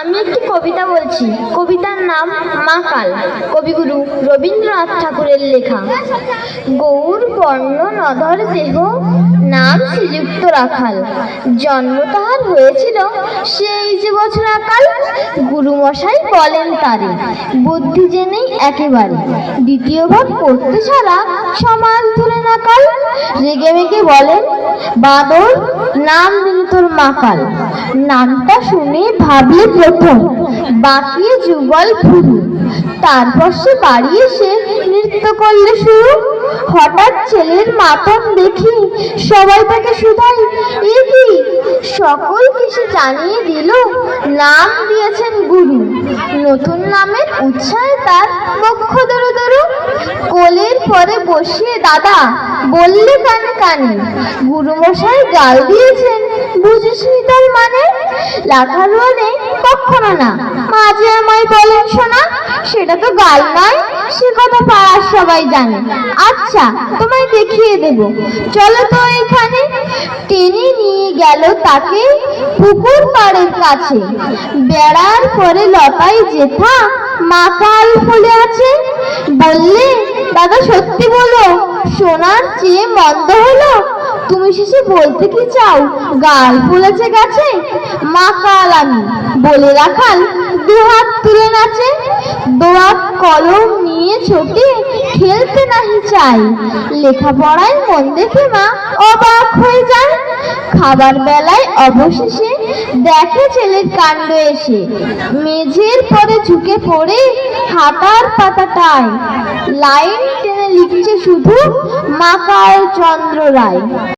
আমি একটি কবিতা বলছি। কবিতার নাম মা কাল। কবিগুরু রবীন্দ্রনাথ ঠাকুরের লেখা। গৌর, বর্ণ, নধর, দেহ নাম শ্রীযুক্ত রাখাল জন্ম তাহার হয়েছিল সেই যে বছর আকাল গুরুমশাই বলেন তারে। বুদ্ধি জেনেই একেবারে। দ্বিতীয় ভাগ পড়তে ছাড়া সমাজ ধরে নাকাল রেগে মেগে বলেন, বাদর, নাম দিন তোর মাকাল নামটা শুনে ভাবলে প্রথম বাকিয়ে যুগল ভুরু তারপর সে বাড়ি এসে নৃত্য করলে শুরু। হঠাৎ ছেলের মাতম দেখি সবাই তাকে শুধাই। কি? সকল কিছু জানিয়ে দিল। নাম দিয়েছেন গুরু। নতুন নামের উৎসাহে তার বক্ষ দরু দরু কোলের পরে বসিয়ে দাদা, বললে কানে কানে, গুরুমশাই গাল দিয়েছেন বুঝিসনি তার মানে? লাখার রোয়ানে কখনো না মাঝে আমায় বলেন শোনা সেটা তো গাল নয়, সে সবাই জানে। আচ্ছা তোমায় দেখিয়ে দেব। চলো তো এখানে। টেনে নিয়ে গেল তাকে পুকুর পাড়ের কাছে। বেড়ার পরে লতায় জেঠা মাকাল ফুলে আছে? বললে? দাদা, সত্যি বলো। সোনার চেয়ে মন্দ হলো? তুমি শেষে বলতে কি চাও? গাল ফুলেছে গেছে? মা কাল আমি। বলে রাখাল দুহাত তুলে নাচে। দোয়াত কলম নিয়ে ছোটে খেলতে নাহি চাই। লেখাপড়ায় মন দেখে মা অবাক হয়ে যায়। খাবার বেলায় অবশেষে দেখে ছেলের কাণ্ড এসে। মেঝের পরে ঝুঁকে পড়ে হাতার পাতাটায়। লাইন টেনে লিখছে শুধু মাকাল চন্দ্র রায়।